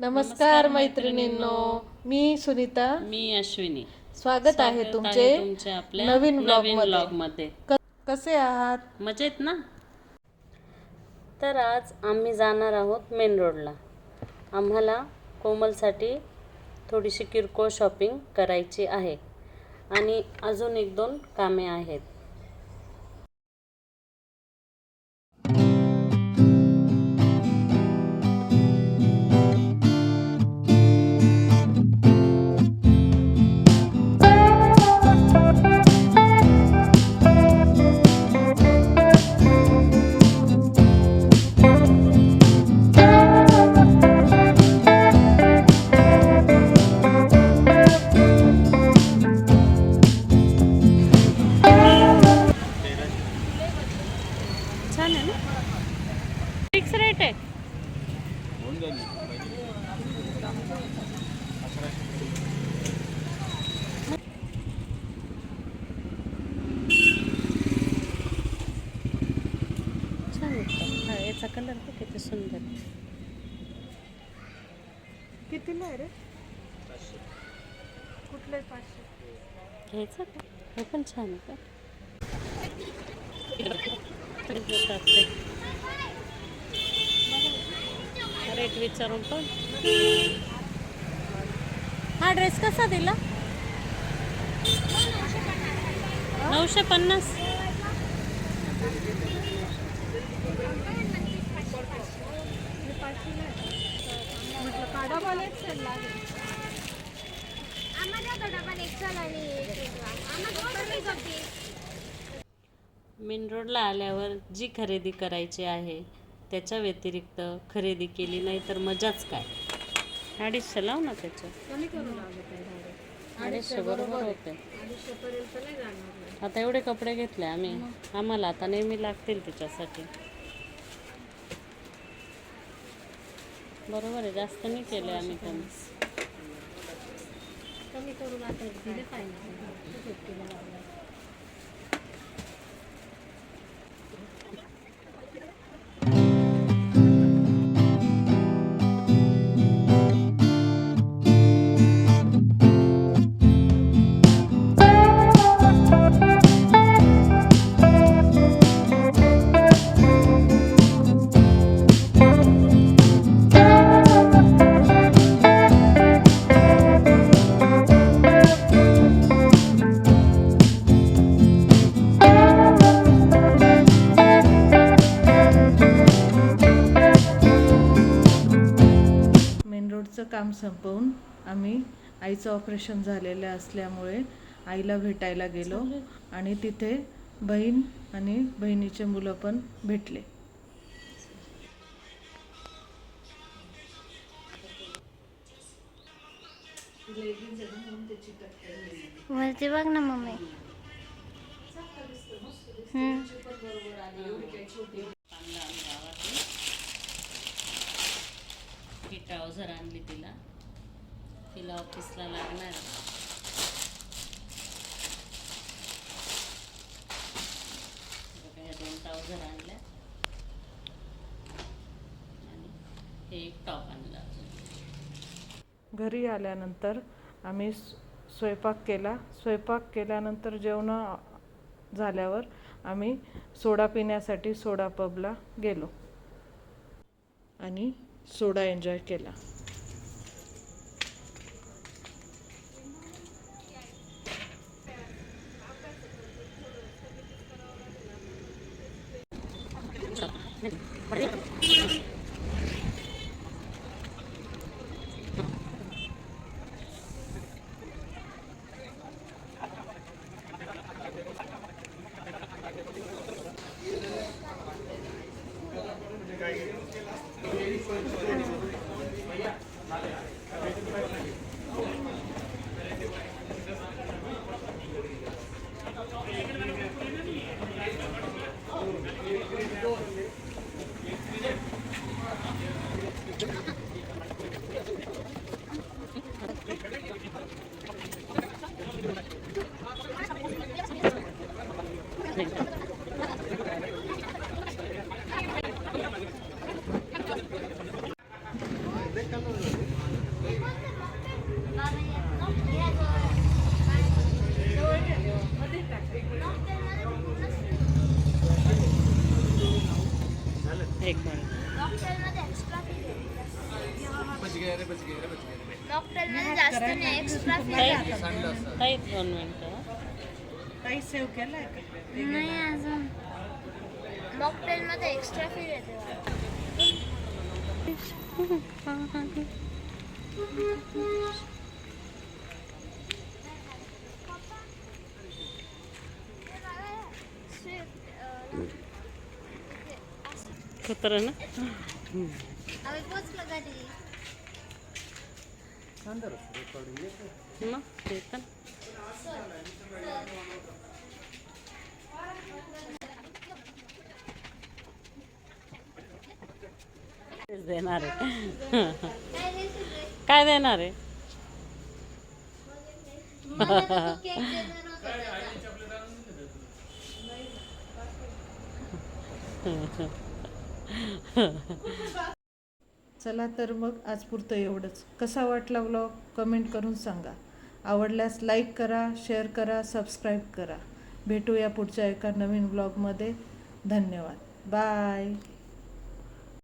नमस्कार मैत्रिणींनो मी सुनीता. मी अश्विनी. स्वागत आहे तुमचे आपल्या नवीन ब्लॉगमध्ये. कसे आहात? मजेत ना? तर आज आम्ही जाणार आहोत मेन रोडला. आम्हाला कोमलसाठी थोडीशी किरकोळ शॉपिंग करायची आहे. आणि अजून एक दोन कामे आहेत. किती सुंदर. कितीला आहे रे? कुठले पाचशे? घ्यायचं का? हे पण छान आहे का? रेट विचारून पण. हा ड्रेस कसा दिला? नऊशे पन्नास. मेन रोडला आल्यावर जी खरेदी करायची आहे त्याच्या व्यतिरिक्त खरेदी केली नाही तर मजाच काय? अडीचशे लाव ना त्याच्या अडीचशे बरोबर होते. आता एवढे कपडे घेतले आम्ही. आम्हाला आता नेहमी लागतील त्याच्यासाठी. बरोबर आहे जास्त नाही केलं आम्ही पण. कमी करून आता दिले पाहिजे. काम संपवून आम्ही आईचं ऑपरेशन झालेलं असल्यामुळे आईला भेटायला गेलो आणि तिथे बहीण आणि बहिणीचे मुलं पण भेटले. वरती बघ ना मम्मी हम्म. ही ट्राउझर आणली तिला. तिला ऑफिसला लागणार. दोन ट्राउझर आणल्या. आणि हे एक टॉप आणला घरी आल्यानंतर आम्ही स्वयंपाक केला. स्वयंपाक केल्यानंतर जेवणं झाल्यावर आम्ही सोडा पिण्यासाठी सोडा पबला गेलो. आणि सोडा एन्जॉय केला. Okay, he's going to डॉक्टरमध्ये जास्त नाही एक्स्ट्रा ताई ताई दोन मिनिटं काही सेव्ह केलाय का नाही अजून मॉकटेलमध्ये एक्स्ट्रा फी येते कुत्र ना? आम्ही पोचलो घरी मग ते पण देणार आहे काय देणार आहे चला तर मग आज पुरतं एवढंच. कसा वाटला व्लॉग कमेंट करून सांगा. आवडल्यास लाईक करा शेअर करा सबस्क्राईब करा. भेटूया पुढच्या एका नवीन व्लॉगमध्ये धन्यवाद. बाय